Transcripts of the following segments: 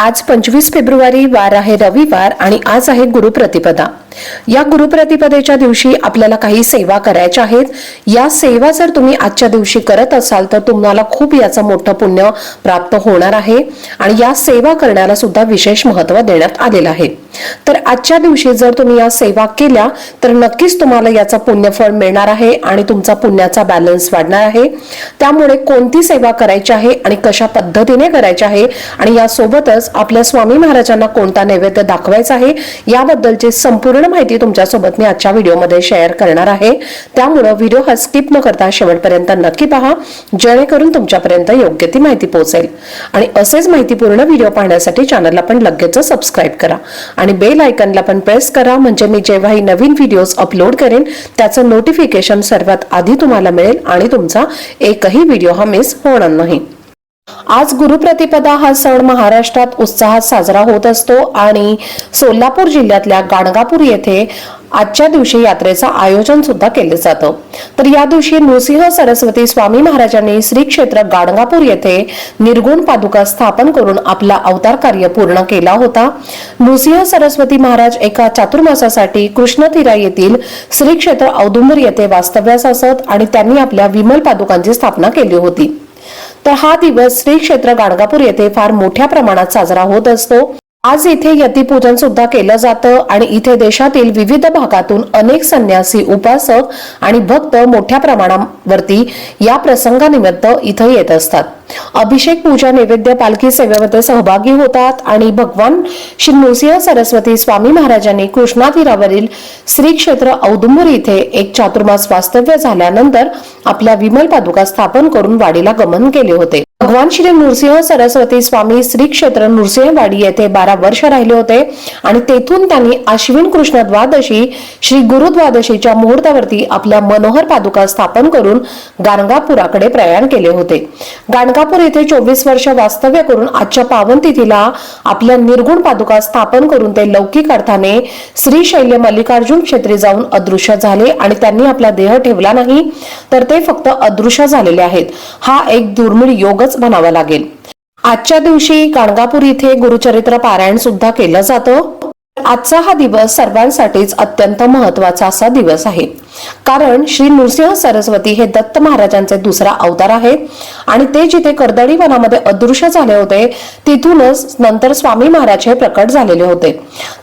आज पंचवीस फेब्रुवारी वार आहे रविवार आणि आज आहे गुरुप्रतिपदा. या गुरुप्रतिपदेच्या दिवशी आपल्याला काही सेवा करायच्या आहेत. या सेवा जर तुम्ही आजच्या दिवशी करत असाल तर तुम्हाला खूप याचं मोठं पुण्य प्राप्त होणार आहे. आणि या सेवा करण्याला सुद्धा विशेष महत्त्व देण्यात आलेलं आहे. तर आजच्या दिवशी जर तुम्ही या सेवा केल्या तर नक्कीच तुम्हाला याचा पुण्यफळ मिळणार आहे आणि तुमचा पुण्याचा बॅलन्स वाढणार आहे. त्यामुळे कोणती सेवा करायची आहे आणि कशा पद्धतीने करायची आहे आणि यासोबतच आपल्या स्वामी महाराजांना कोणता नैवेद्य दाखवायचा आहे याबद्दलची संपूर्ण माहिती तुमच्यासोबत मी आजच्या व्हिडिओमध्ये शेअर करणार आहे. त्यामुळं व्हिडिओ हा स्किप न करता शेवटपर्यंत नक्की पहा जेणेकरून तुमच्यापर्यंत योग्य ती माहिती पोहोचेल. आणि असेच माहितीपूर्ण व्हिडिओ पाहण्यासाठी चॅनलला पण लगेच सबस्क्राईब करा. आणि बेल आयकनला पण प्रेस करा. म्हणजे मी जेव्हाही नवीन व्हिडिओज अपलोड करेन त्याचं नोटिफिकेशन सर्वात आधी तुम्हाला मिळेल आणि तुमचा एकही व्हिडिओ हा मिस होणार नाही. आज गुरुप्रतिपदा हा सण महाराष्ट्रात उत्साहात साजरा होत असतो आणि सोलापूर जिल्ह्यातल्या गाणगापूर येथे आजच्या दिवशी यात्रेचं आयोजन सुद्धा केलं जातं. तर या दिवशी नृसिंह सरस्वती स्वामी महाराजांनी श्री क्षेत्र गाणगापूर येथे निर्गुण पादुका स्थापन करून आपला अवतार कार्य पूर्ण केला होता. नृसिंह सरस्वती महाराज एका चातुर्मासासाठी कृष्णतीरा येथील श्री क्षेत्र औदुंबर येथे वास्तव्यास असत आणि त्यांनी आपल्या विमल पादुकांची स्थापना केली होती. तर हा दिवस श्री क्षेत्र गाणगापूर येथे फार मोठ्या प्रमाणात साजरा होत असतो. आज इथे यतीपूजन सुद्धा केलं जातं आणि इथे देशातील विविध भागातून अनेक संन्यासी उपासक आणि भक्त मोठ्या प्रमाणावरती या प्रसंगानिमित्त इथं येत असतात. अभिषेक पूजा नैवेद्य पालखी सेवेमध्ये सहभागी होतात आणि भगवान श्री नृसिंह सरस्वती स्वामी महाराजांनी कृष्णा तीरावरील श्री क्षेत्र औदुंबर इथे एक चातुर्मास वास्तव्य झाल्यानंतर आपल्या विमल पादुका स्थापन करून वाडीला गमन केले होते. भगवान श्री नृसिंह सरस्वती स्वामी श्री क्षेत्र नृसिंहवाडी येथे बारा वर्ष राहिले होते. आणि तेथून त्यांनी अश्विन कृष्ण द्वादशी श्री गुरु द्वादशीच्या मुहूर्तावरती आपल्या मनोहर पादुका स्थापन करून गाणगापुराकडे प्रयाण केले होते. गाणगापूर येथे चोवीस वर्ष वास्तव्य करून आजच्या पावन तिथीला आपल्या निर्गुण पादुका स्थापन करून ते लौकिक अर्थाने श्री शैल्य मल्लिकार्जुन क्षेत्री जाऊन अदृश्य झाले आणि त्यांनी आपला देह ठेवला नाही तर ते फक्त अदृश्य झालेले आहेत. हा एक दुर्मिळ योग योगच म्हणावं लागेल. आजच्या दिवशी गाणगापूर इथे गुरुचरित्र पारायण सुद्धा केलं जातं. आजचा हा दिवस सर्वांसाठीच अत्यंत महत्त्वाचा असा दिवस आहे. कारण श्री नृसिंह सरस्वती हे दत्त महाराजांचे दुसरा अवतार आहेत. आणि ते जिथे कर्दळी वनामध्ये अदृश्य झाले होते तिथूनच नंतर स्वामी महाराज हे प्रकट झालेले होते.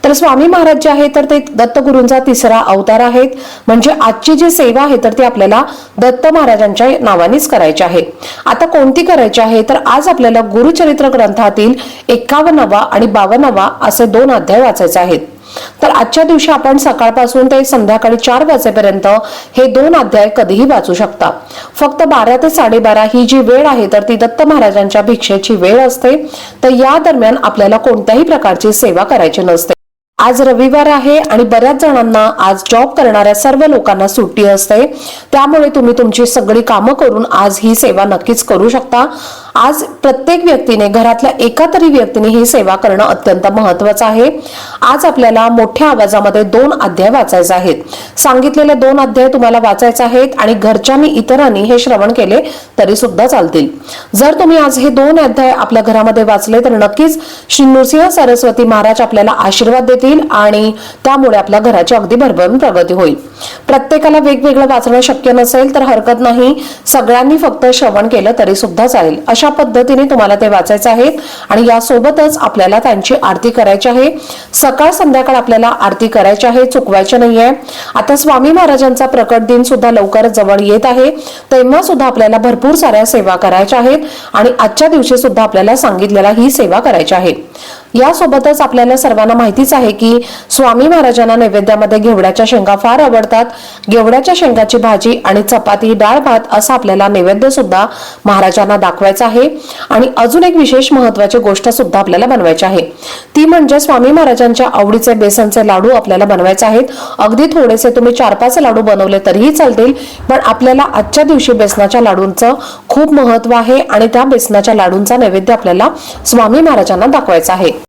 तर स्वामी महाराज जे आहे तर ते दत्तगुरूंचा तिसरा अवतार आहेत. म्हणजे आजची जी सेवा आहे तर ती आपल्याला दत्त महाराजांच्या नावानेच करायची आहे. आता कोणती करायची आहे तर आज आपल्याला गुरुचरित्र ग्रंथातील एकावन्नवा आणि बावन्नवा असे दोन अध्याय वाचायचे आहेत. तर आजच्या दिवशी आपण सकाळपासून ते संध्याकाळी चार वाजेपर्यंत हे दोन अध्याय कधीही वाचू शकता. फक्त बारा ते साडेबारा ही जी वेळ आहे तर ती दत्त महाराजांच्या भिक्षेची वेळ असते. तर या दरम्यान आपल्याला कोणत्याही प्रकारची सेवा करायची नसते. आज रविवार आहे आणि बऱ्याच जणांना आज जॉब करणाऱ्या सर्व लोकांना सुट्टी असते. त्यामुळे तुम्ही तुमची सगळी कामं करून आज ही सेवा नक्कीच करू शकता. आज प्रत्येक व्यक्तीने घरातल्या एका तरी व्यक्तीने ही सेवा करणं अत्यंत महत्वाचं आहे. आज आपल्याला मोठ्या आवाजामध्ये दोन अध्याय वाचायचे आहेत. सांगितलेले दोन अध्याय तुम्हाला वाचायचे आहेत आणि घरच्यांनी इतरांनी हे श्रवण केले तरी सुद्धा चालतील. जर तुम्ही आज हे दोन अध्याय आपल्या घरामध्ये वाचले तर नक्कीच श्री नृसिंह सरस्वती महाराज आपल्याला आशीर्वाद देतील आणि त्यामुळे आपल्या घराची अगदी भरभरून प्रगती होईल. प्रत्येकाला वेगवेगळं वाचणं शक्य नसेल तर हरकत नाही. सगळ्यांनी फक्त श्रवण केलं तरी सुद्धा चालेल. अशा पद्धतीने तुम्हाला ते वाचायचं आहे आणि यासोबतच आपल्याला त्यांची आरती करायची आहे. सकाळ संध्याकाळ आपल्याला आरती करायची आहे. चुकवायची नाहीये. आता स्वामी महाराजांचा प्रकट दिन सुद्धा लवकर जवळ येत आहे. तेव्हा सुद्धा आपल्याला भरपूर साऱ्या सेवा करायच्या आहेत. आणि आजच्या दिवशी सुद्धा आपल्याला सांगितलेला ही सेवा करायची आहे. यासोबतच आपल्याला सर्वांना माहितीच आहे की स्वामी महाराजांना नैवेद्यामध्ये घेवड्याच्या शेंगा फार आवडतात. घेवड्याच्या शेंगाची भाजी आणि चपाती डाळ भात असा आपल्याला नैवेद्य सुद्धा महाराजांना दाखवायचा आहे. आणि अजून एक विशेष महत्वाची गोष्ट सुद्धा आपल्याला बनवायची आहे. ती म्हणजे स्वामी महाराजांच्या आवडीचे बेसनचे लाडू आपल्याला बनवायचे आहेत. अगदी थोडेसे तुम्ही चार पाच लाडू बनवले तरीही चालतील पण आपल्याला आजच्या दिवशी बेसनाच्या लाडूंचं खूप महत्त्व आहे आणि त्या बेसनाच्या लाडूंचा नैवेद्य आपल्याला स्वामी महाराजांना दाखवायचा आहे.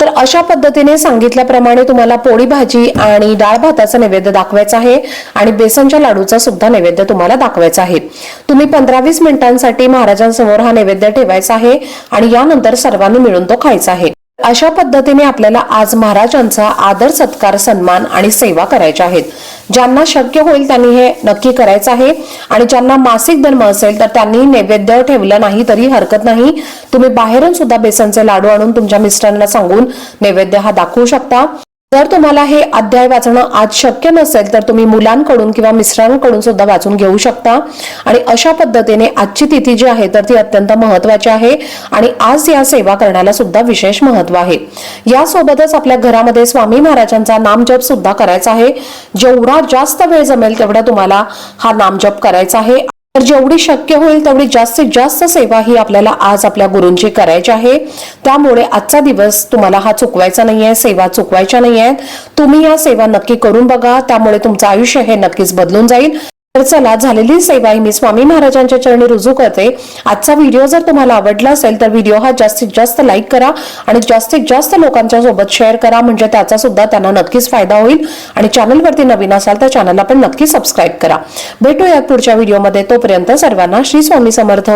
तर अशा पद्धतीने सांगितल्याप्रमाणे तुम्हाला पोळी भाजी आणि डाळ भाताचा नैवेद्य दाखवायचा आहे आणि बेसनच्या लाडूचा सुद्धा नैवेद्य तुम्हाला दाखवायचा आहे. तुम्ही पंधरा वीस मिनिटांसाठी महाराजांसमोर हा नैवेद्य ठेवायचा आहे आणि यानंतर सर्वांनी मिळून तो खायचा आहे. अशा पद्धतीने आपल्याला आज महाराजांचा आदर सत्कार सन्मान आणि सेवा करायच्या आहेत. ज्यांना शक्य होईल त्यांनी हे नक्की करायचं आहे. आणि ज्यांना मासिक धर्म असेल तर त्यांनी नैवेद्य ठेवलं नाही तरी हरकत नाही. तुम्ही बाहेरून सुद्धा बेसनचे लाडू आणून तुमच्या मिस्टरांना सांगून नैवेद्य हा दाखवू शकता. जर तुम्हाला हे अध्याय वाचणं आज शक्य नसेल तर तुम्ही मुलांकडून किंवा मिस्टरांकडून सुद्धा वाचून घेऊ शकता. आणि अशा पद्धतीने आजची तिथी जी आहे तर ती अत्यंत महत्वाची आहे. आणि आज या सेवा करण्याला सुद्धा विशेष महत्त्व आहे. यासोबतच आपल्या घरामध्ये स्वामी महाराजांचा नामजप सुद्धा करायचा आहे. जेवढा जास्त वेळ जमेल तेवढा तुम्हाला हा नामजप करायचा आहे. तर जेवढी शक्य होईल तेवढी जास्तीत जास्त सेवा ही आपल्याला आज आपल्या गुरूंची करायची आहे. त्यामुळे आजचा दिवस तुम्हाला हा चुकवायचा नाहीये सेवा चुकवायच्या नाही आहेत तुम्ही या सेवा नक्की करून बघा. त्यामुळे तुमचं आयुष्य हे नक्कीच बदलून जाईल. तर चला झालेली सेवा ही मी स्वामी महाराजांच्या चरणी रुजू करते. आजचा व्हिडिओ जर तुम्हाला आवडला असेल तर व्हिडिओ हा जास्तीत जास्त लाईक करा आणि जास्तीत जास्त लोकांच्या सोबत शेअर करा म्हणजे त्याचा सुद्धा त्यांना नक्कीच फायदा होईल. आणि चॅनलवरती नवीन असाल तर चॅनलला पण नक्की सबस्क्राईब करा. भेटूयात पुढच्या व्हिडिओमध्ये तोपर्यंत सर्वांना श्री स्वामी समर्थ.